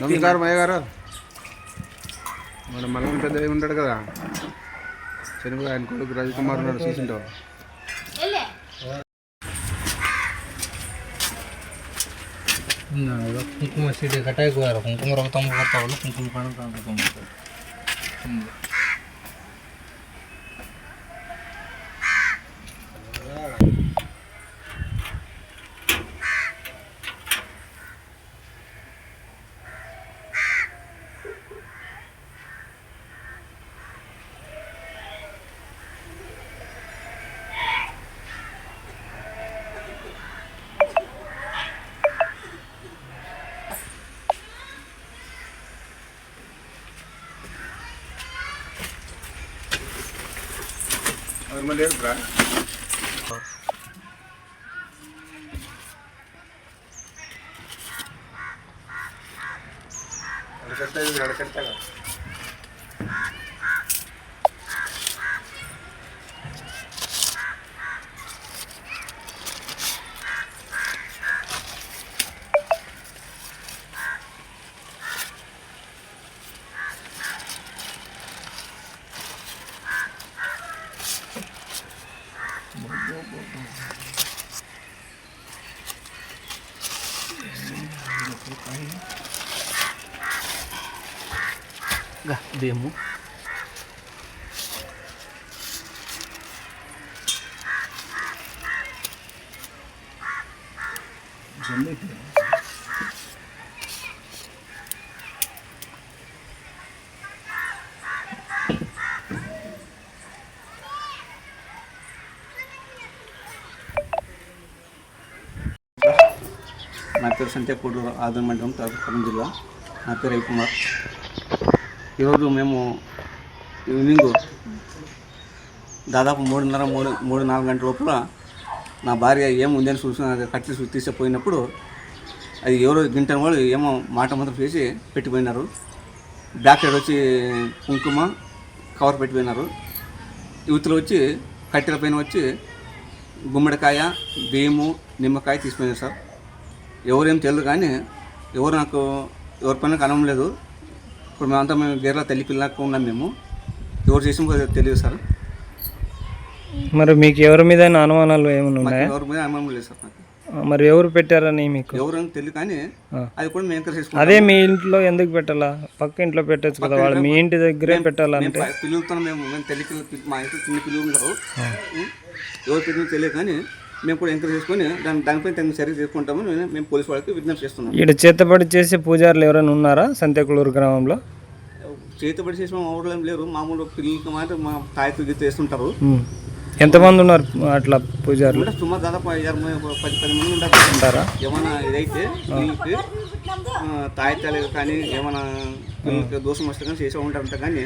నమస్కారం. అయ్య గారు. మన మలగం పెద్ద ఉంటాడు కదా. చనిపోయి ఆయన కొడుకు రవికుమార్ ఉన్నాడు చూసింటో కుంకుమ సిటీ కట్టాయి కుంకుమ రొక్కతమ్మ కొడతావు కుంకుమ పండుగ normal air brand. అడగట్లేదు అడగట్టాగా demo. నా పేరు సంతే కోడూరు ఆదరణ మండలం తాలూకు కరెం జిల్లా నా పేరు రవికుమార్ ఈరోజు మేము ఈవినింగ్ దాదాపు మూడున్నర మూడు మూడు నాలుగు గంటల లోపల నా భార్య ఏముందని ఉందని చూసిన కట్టి తీసుకుపోయినప్పుడు తీసిపోయినప్పుడు అది ఎవరో గింటని వాళ్ళు ఏమో మాట మాత్రం చేసి పెట్టిపోయినారు. బ్యాక్ సైడ్ వచ్చి కుంకుమ కవర్ పెట్టిపోయినారు. యువతలు వచ్చి కట్టెల పైన వచ్చి గుమ్మడికాయ బియ్యము నిమ్మకాయ తీసుకుపోయినారు సార్. ఎవరేం తెలియదు కానీ ఎవరు నాకు ఎవరి పైన కనం లేదు. ఇప్పుడు మేమంతా మేము గేర్ల తల్లి పిల్లలకు ఉన్నాం మేము. ఎవరు చేసిన తెలియదు సార్. మరి మీకు ఎవరి మీద అనుమానాలు ఏమైనా ఉన్నాయా? ఎవరి మీద అనుమానం లేదు సార్ నాకు మరి ఎవరు పెట్టారని మీకు? ఎవరు తెలియదు కానీ. అది కూడా మేము ఎంకరేజ్ చేసుకుంటాం. అదే మీ ఇంట్లో ఎందుకు పెట్టాలా? పక్క ఇంట్లో పెట్టచ్చు కదా వాళ్ళు. మీ ఇంటి దగ్గరే పెట్టాలంటే. మేము పిల్లలతో మేము పిల్లలు మా ఇంట్లో చిన్న పిల్లలు ఉంటారు. ఎవరు పెట్టిన తెలియదు కానీ మేము కూడా ఎంకరేజ్ చేసుకొని దాని దానిపై తగిన చర్య తీసుకుంటామని మేము- పోలీసు వాళ్ళకి విజ్ఞప్తి చేస్తున్నాం. ఈడ చేతబడి చేసే పూజారులు ఎవరైనా ఉన్నారా సంతేకుళూరు గ్రామంలో? చేతబడి చేసిన అవడం లేరు. మామూలు పిల్లలకి మాత్రం మా తాయి గీత వేస్తుంటారు. ఎంతమంది ఉన్నారు అట్లా పూజారులు? సుమారు దాదాపు ఒక పది పది మంది ఉంటారు. ఉంటారా? ఏమైనా ఇదైతే పిల్లలకి ఆ, తాయితాలు కానీ ఏమైనా పిల్లలకి దోషం వస్తే కానీ చేసే ఉంటారు అంత కానీ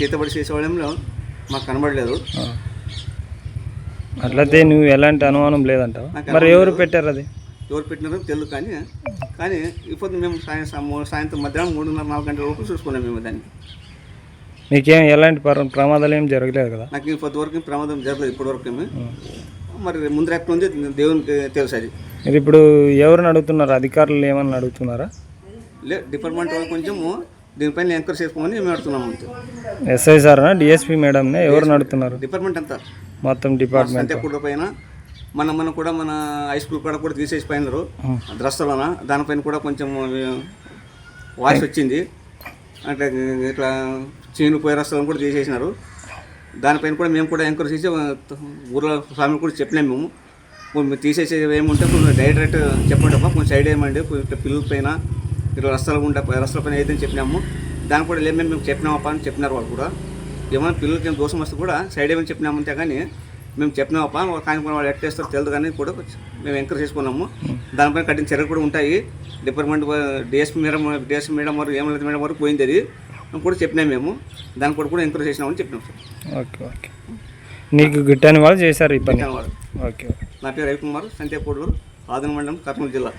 చేతబడి చేసేవాళ్ళంలో మాకు కనబడలేదు. అట్లయితే నువ్వు ఎలాంటి అనుమానం లేదంటావా? మరి ఎవరు పెట్టారు అది? ఎవరు పెట్టినారో తెలియదు కానీ కానీ ఇప్పుడు మేము సాయం మూ- సాయంత్రం మధ్యాహ్నం మూడున్నర నాలుగు గంటల వరకు చూసుకున్నాం మేము దాన్ని. మీకేం ఎలాంటి పర- ప్రమాదాలు ఏం జరగలేదు కదా? నాకు ఇప్పటి వరకు ప్రమాదం జరగలేదు ఇప్పటి వరకు ఏమి. మరి ముందు ఎక్కడ ఉంది? దేవునికి తెలుసు అది. మీరు ఇప్పుడు ఎవరిని అడుగుతున్నారు? అధికారులు ఏమన్నా అడుగుతున్నారా? లే డిపార్ట్మెంట్ వాళ్ళు కొంచెము దీనిపైన ఎంకరేజ్ చేసుకోమని మేము అడుగుతున్నాం అంతే. ఎస్ఐ సార్నా? డిఎస్పీ మేడంనే? ఎవరిని అడుగుతున్నారు? డిపార్ట్మెంట్ అంతా. మొత్తం డిపార్ట్మెంట్ పైన. మన మన కూడా మన హై స్కూల్ కూడా కూడా తీసేసి పోయినారు. ద్రస్తలోన దానిపైన కూడా కొంచెం వాయిస్ వచ్చింది. అంటే ఇట్లా చీను పోయే రస్తాలను కూడా తీసేసినారు. దానిపైన కూడా మేము కూడా ఎంకరేజ్ చేసి ఊర్లో స్వామి కూడా చెప్పినాం మేము. కొంచెం తీసేసి ఏముంటే కొంచెం డైరెక్ట్ చెప్పండి కొంచెం సైడ్ వేయమండి కొంచెం పిల్లల పైన ఇట్లా రస్తాలు ఉంటా రస్తాల పైన ఏదైనా చెప్పినాము. దాని కూడా లేమేమి మేము చెప్పినామప్పా అని చెప్పినారు వాళ్ళు కూడా. ఏమైనా పిల్లలకి ఏం దోషం వస్తే కూడా సైడ్ ఏమని చెప్పినాము అంతే కానీ మేము చెప్పినామప్ప కానీ వాళ్ళు ఎట్టేస్తారు తెలియదు కానీ కూడా మేము ఎంకరేజ్ చేసుకున్నాము. దానిపైన కఠిన చర్యలు కూడా ఉంటాయి. Department DSP madam DSP madam వారు ఏమలేదు మేడం వరకు పోయింది అది. కూడా చెప్పినాం మేము. దాని కూడా కూడా ఎంకరేజ్ చేసినామని చెప్పినాం సార్. Okay okay. నీకు గిట్టని వాళ్ళు చేశారు ఓకే ఓకే. నా పేరు రవికుమార్ సంతేపూడూరు ఆదన మండలం కర్నూలు జిల్లా.